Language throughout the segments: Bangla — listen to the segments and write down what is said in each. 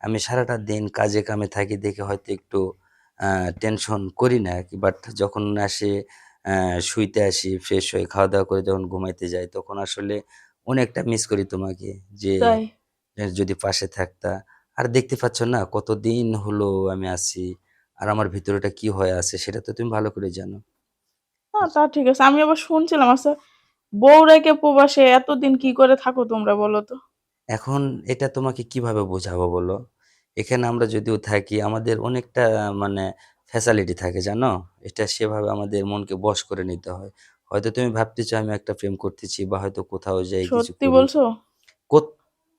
আমি সারাটা দিন কাজে কামে থাকি দেখে হয়তো একটু টেনশন করি না কি বাট যখন আসে শুইতে আসি ফ্রেশ হয়ে খাওয়া দাওয়া করে যখন ঘুমাইতে যাই তখন আসলে অনেকটা মিস করি তোমাকে যে যদি পাশে থাকতা। আর দেখতে পাচ্ছ না কতদিন হলো আমি আছি। আর আমার ভিতরেটা কি হয়ে আছে সেটা তো তুমি ভালো করে জানো। না তা ঠিক আছে আমি আবার শুনছিলাম আচ্ছা বউ রেখে প্রবাসে এতদিন কি করে থাকো তোমরা বলো তো এখন এটা তোমাকে কীভাবে বোঝাবো বলো? এখানে আমরা যদিও থাকি আমাদের অনেকটা মানে ফ্যাসিলিটি থাকে জানো? এটা সেভাবে আমাদের মনকে বশ করে নিতে হয়। হয়তো তুমি ভাবতেছো আমি একটা প্রেম করতেছি বা হয়তো কোথাও যাই কিছু সত্যি করি। বলছো কোত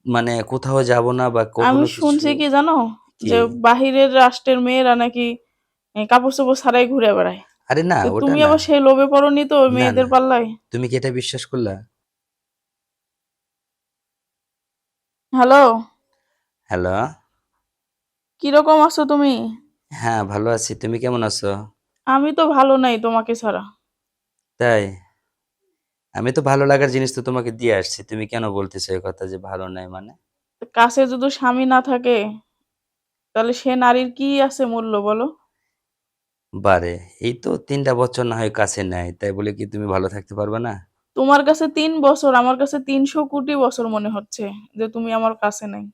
মানে কোথাও যাব না বা আমি কখনো কিছু শুনছি কি জানো কি? যে বাহিরের রাষ্ট্রের মেয়েরা নাকি এ, কাপড় চোপড় ছাড়াই ঘুরে বেড়ায় আরে না তো ওটা তুমি না। আবার সেই লোভে পড়নি তো ওই না, মেয়েদের না। পাল্লায় তুমি কি এটা বিশ্বাস করলা? Hello hello? কীরকম আছো তুমি হ্যাঁ, ভালো আছি। তুমি কেমন আছো? আমি তো ভালো নাই তোমাকে ছাড়া তাই? আমি তো ভালো লাগার জিনিস তো তোমাকে দিয়ে আসছি। তুমি কেন বলতেছো এই কথা যে ভালো নাই মানে? কাছে যদি স্বামী না থাকে তাহলে সে নারীর কি আছে মূল্য বলো বারে, এই তো তিনটা বছর না হয় কাছে নাই। তাই বলে কি তুমি ভালো থাকতে পারবে না? তোমার কাছে তিন বছর আমার কাছে তিনশো কোটি বছর মনে হচ্ছে যে তুমি আমার কাছে নাই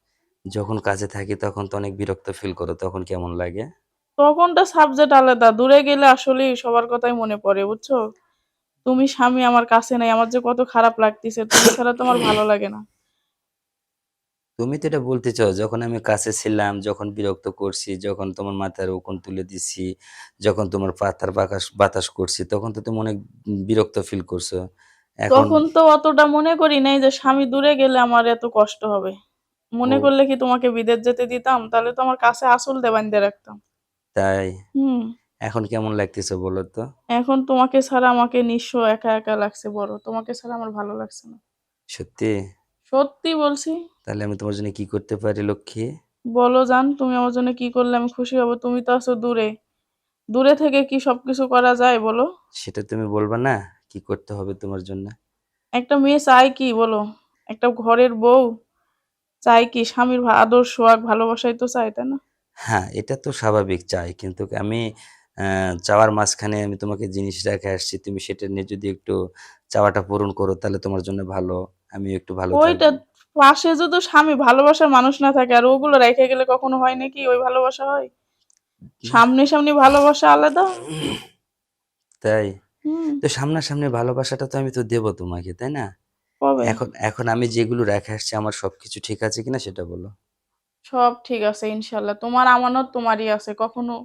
যখন কাছে থাকি তখন তো অনেক বিরক্ত ফিল করো। তখন কেমন লাগে? তখনটা সাবজেক্ট আলাদা দূরে গেলে আসলেই সবার কথাই মনে পড়ে বুঝছ তুমি স্বামী আমার কাছে নাই আমার যে কত খারাপ লাগতেছে তুমি ছাড়া তো আমার ভালো লাগে না তুমি তো এটা বলতে চাও যখন আমি কাছে ছিলাম, যখন বিরক্ত করছি, যখন তোমার মাথার উকুন তুলে দিছি, যখন তোমার পাতার বাতাস বাতাস করছি তখন তো তুমি অনেক বিরক্ত ফিল করছ। তখন তো অতটা মনে করি নাই যে স্বামী দূরে গেলে আমার এত কষ্ট হবে। মনে করলে কি তোমাকে বিদেশ যেতে দিতাম? তাহলে তো আমার কাছে আসল বাঁধতে রাখতাম। তাই? হুম। এখন কেমন লাগতেছে বলো তো? এখন তোমাকে ছাড়া আমাকে নিঃস্ব একা একা লাগছে বড় তোমাকে ছাড়া আমার ভালো লাগছে না। সত্যি? সত্যি বলছি। তাহলে আমি তোমার জন্য কি করতে পারি লক্ষ্মী? বলো জান তুমি আমার জন্য কি করলে আমি খুশি হব? তুমি তো আছো দূরে। দূরে থেকে কি সবকিছু করা যায় বলো? সেটা তুমি বলবা না? কি করতে হবে তোমার জন্য? একটা মেয়ে চায় কি বলো একটা ঘরের বউ চায় কি স্বামীর আদর সোহাগ ভালোবাসাই তো চায় তাই না হ্যাঁ, এটা তো স্বাভাবিক চাই। কিন্তু আমি চাওয়ার মাঝখানে আমি তোমাকে জিনিস রেখে আসছি। তুমি সেটা নিয়ে যদি একটু চাওয়াটা পূরণ করো তাহলে তোমার জন্য ভালো। আমি একটু ভালো ওইটা পাশে যদি স্বামী ভালোবাসার মানুষ না থাকে আর ওগুলো রেখে গেলে কখনো হয় নাকি ওই ভালোবাসা হয় সামনে সামনে ভালোবাসা আলাদা তাই? তো সামনাসামনি ভালোবাসাটা তো আমি তো দেবো তোমাকে, তাই না? এখন এখন আমি যেগুলো রেখে আসছি আমার সবকিছু ঠিক আছে কিনা সেটা বলো? সব ঠিক আছে ইনশাল্লাহ তোমার আমানত তোমারই আছে কখনো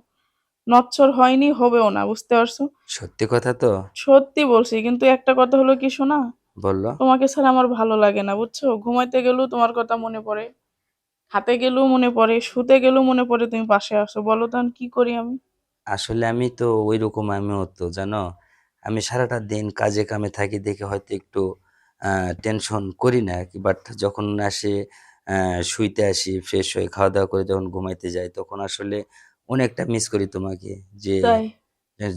নচ্ছর হয়নি হবেও না বুঝতে পারছ সত্যি কথা তো? সত্যি বলছি কিন্তু একটা কথা হলো কি শোনা বলল? তোমাকে ছাড়া আমার ভালো লাগে না বুঝছ ঘুমাইতে গেলেও তোমার কথা মনে পড়ে হাতে গেলেও মনে পড়ে শুতে গেলেও মনে পড়ে তুমি পাশে আসো বলো তো আমি কি করি আমি আসলে আমি তো ঐরকম আমিও তো জানো? আমি সারাটা দিন কাজে কামে থাকি দেখে হয়তো একটু টেনশন করি না কি বাট যখন আসে শুইতে আসি ফ্রেশ হয়ে খাওয়া দাওয়া করে যখন ঘুমাইতে যাই তখন আসলে অনেকটা মিস করি তোমাকে যে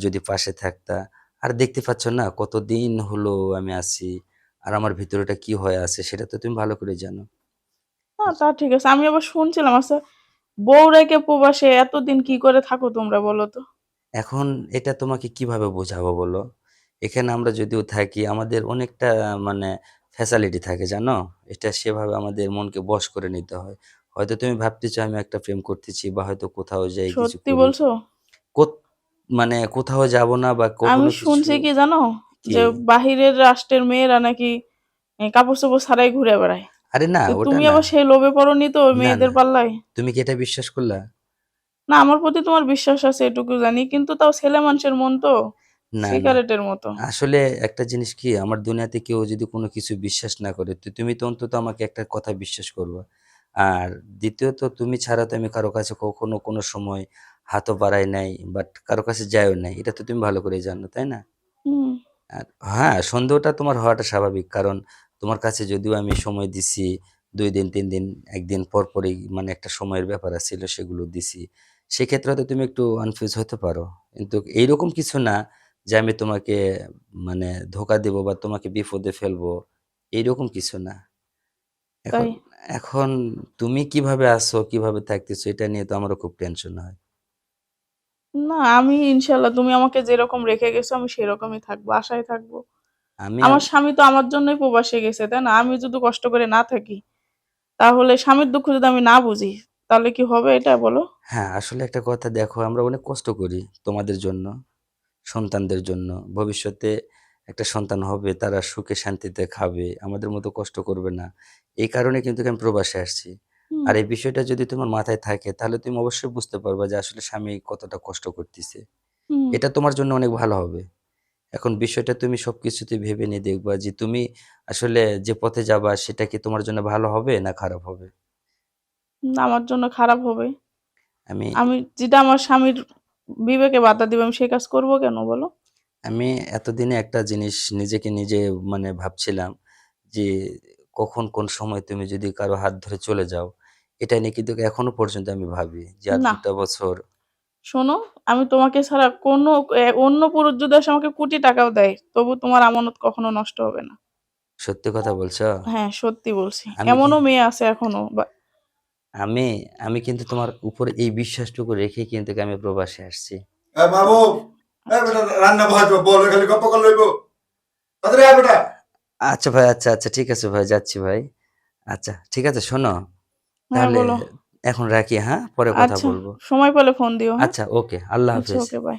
যদি পাশে থাকতা। আর দেখতে পাচ্ছ না কতদিন হলো আমি আছি। আর আমার ভিতরেটা কি হয়ে আছে সেটা তো তুমি ভালো করে জানো। না তা ঠিক আছে আমি আবার শুনছিলাম আচ্ছা বউ রেখে প্রবাসে এতদিন কি করে থাকো তোমরা বলো তো এখন এটা তোমাকে কীভাবে বোঝাবো বলো? এখানে আমরা যদিও থাকি আমাদের অনেকটা মানে ফ্যাসিলিটি থাকে জানো? এটা সেভাবে আমাদের মনকে বশ করে নিতে হয়। হয়তো তুমি ভাবতেছো আমি একটা প্রেম করতেছি বা হয়তো কোথাও যাই কিছু সত্যি করি। বলছো কোত মানে কোথাও যাব না বা আমি কখনো কিছু শুনছি কি জানো কি? যে বাহিরের রাষ্ট্রের মেয়েরা নাকি এ, কাপড় চোপড় ছাড়াই ঘুরে বেড়ায় আরে না তো ওটা তুমি না। আবার সেই লোভে পড়নি তো ওই না, মেয়েদের না। পাল্লায় তুমি কি এটা বিশ্বাস করলা? না আমার প্রতি তোমার বিশ্বাস আছে এটুকু জানি কিন্তু তাও ছেলে মানুষের মন তো না, না। সিগারেটের মতো আসলে একটা জিনিস কি আমার দুনিয়াতে কেউ যদি কোনো কিছু বিশ্বাস না করে তো তুমি তো অন্তত আমাকে একটা কথা বিশ্বাস করবা। আর দ্বিতীয়ত তুমি ছাড়া তো আমি কারও কাছে কখনো কোনো সময় হাতও বাড়াই নাই বাট কারও কাছে যাইও নাই। এটা তো তুমি ভালো করেই জানো, তাই না? হুম আর হ্যাঁ, সন্দেহটা তোমার হওয়াটা স্বাভাবিক। কারণ তোমার কাছে যদিও আমি সময় দিছি ২ দিন, তিন দিন, ১ দিন পর পরই মানে একটা সময়ের ব্যাপার ছিল সেগুলো দিছি। সেক্ষেত্রে হয়তো তুমি একটু কনফিউজ হতে পারো। কিন্তু এইরকম কিছু না যে আমি তোমাকে মানে ধোকা দেব বা তোমাকে বিপদে ফেলব, এইরকম কিছু না। এখন এখন তুমি কীভাবে আছো, কীভাবে থাকতেছো এটা নিয়ে তো আমারও খুব টেনশন হয়। না আমি ইনশাল্লাহ তুমি আমাকে যেরকম রেখে গেছো আমি সেরকমই থাকব, আশায় থাকব। আমি আমার স্বামী তো আমার জন্যই প্রবাসে গেছে, তাই না? আমি যদি কষ্ট করে না থাকি, তাহলে স্বামীর দুঃখ যদি আমি না বুঝি, তাহলে কি হবে এটা বলো? হ্যাঁ, আসলে একটা কথা দেখো আমরা অনেক কষ্ট করি তোমাদের জন্য, সন্তানদের জন্য। ভবিষ্যতে একটা সন্তান হবে, তারা সুখে শান্তিতে খাবে, আমাদের মতো কষ্ট করবে না। এই কারণে কিন্তু আমি প্রবাসে আসছি। আর এই বিষয়টা যদি তোমার মাথায় থাকে তাহলে তুমি অবশ্যই বুঝতে পারবা যে আসলে স্বামী কতটা কষ্ট করতেছে। এটা তোমার জন্য অনেক ভালো হবে। এখন বিষয়টা তুমি সবকিছুতে ভেবে নিয়ে দেখবা যে তুমি আসলে যে পথে যাবা সেটা কি তোমার জন্য ভালো হবে না খারাপ হবে? না আমার জন্য খারাপ হবে। আমি আমি যেটা আমার স্বামীর বিবেকে বাধা দিবে আমি সে কাজ করব কেন বলো? আমি এতদিনে একটা জিনিস নিজেকে নিজে মানে ভাবছিলাম যে কখন কোন সময় তুমি যদি কারও হাত ধরে চলে যাও, এটা নিয়ে কিন্তু এখনও পর্যন্ত আমি ভাবি যে আর না। ২ বছর শোনো, আমি তোমাকে ছাড়া কোনো অন্য পুরুষ যদি এসে আমাকে কোটি টাকাও দেয়, তবু তোমার আমানত কখনো নষ্ট হবে না। সত্যি কথা বলছো? হ্যাঁ, সত্যি বলছি। এমনও মেয়ে আছে এখনও বা আমি আমি কিন্তু তোমার উপর এই বিশ্বাসটুকু রেখে কিন্তু আমি প্রবাসে আসছি। এ মাহবুব এ বেটা রান্না বহাইবো বল খালি গপ্প কর লইব তাড়াতাড়ি আয় বেটা আচ্ছা ভাই, আচ্ছা, আচ্ছা ঠিক আছে ভাই যাচ্ছি ভাই। আচ্ছা ঠিক আছে শোনো, হ্যাঁ তাহলে। এখন রাখি হ্যাঁ? পরে কথা বলব বলব। সময় পেলে ফোন দিও হ্যাঁ? আচ্ছা ওকে, আল্লাহ আচ্ছা হাফেজ। Okay bye.